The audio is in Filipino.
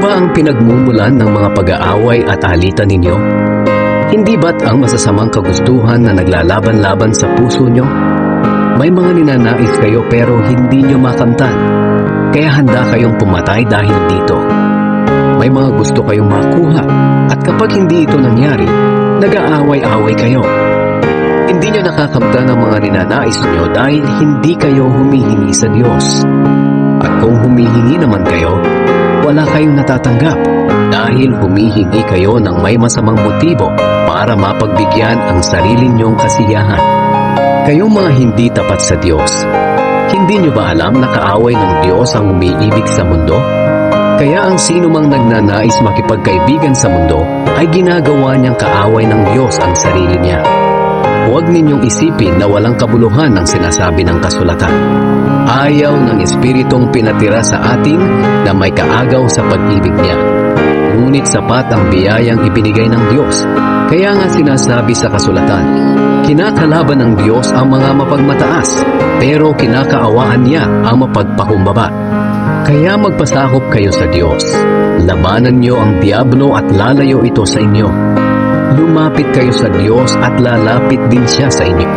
ba ang pinagmumulan ng mga pag-aaway at alitan ninyo? Hindi ba't ang masasamang kagustuhan na naglalaban-laban sa puso nyo? May mga ninanais kayo pero hindi nyo makamtan. Kaya handa kayong pumatay dahil dito. May mga gusto kayong makuha at kapag hindi ito nangyari, nag-aaway-away kayo. Hindi nyo nakakamtan ang mga ninanais nyo dahil hindi kayo humihingi sa Diyos. At kung humihingi naman kayo, wala kayong natatanggap dahil humihingi kayo ng may masamang motibo para mapagbigyan ang sarili nyong kasiyahan. Kayong mga hindi tapat sa Diyos, hindi nyo ba alam na kaaway ng Diyos ang umiibig sa mundo? Kaya ang sino mang nagnanais makipagkaibigan sa mundo ay ginagawa niyang kaaway ng Diyos ang sarili niya. Huwag ninyong isipin na walang kabuluhan ang sinasabi ng kasulatan. Ayaw ng Espiritong pinatira sa atin na may kaagaw sa pag-ibig niya. Ngunit sapat ang biyayang ibinigay ng Diyos. Kaya nga sinasabi sa kasulatan, kinakalaban ng Diyos ang mga mapagmataas, pero kinakaawaan niya ang mapagpakumbaba. Kaya magpasakop kayo sa Diyos. Labanan niyo ang Diablo at lalayo ito sa inyo. Lumapit kayo sa Diyos at lalapit din siya sa inyo.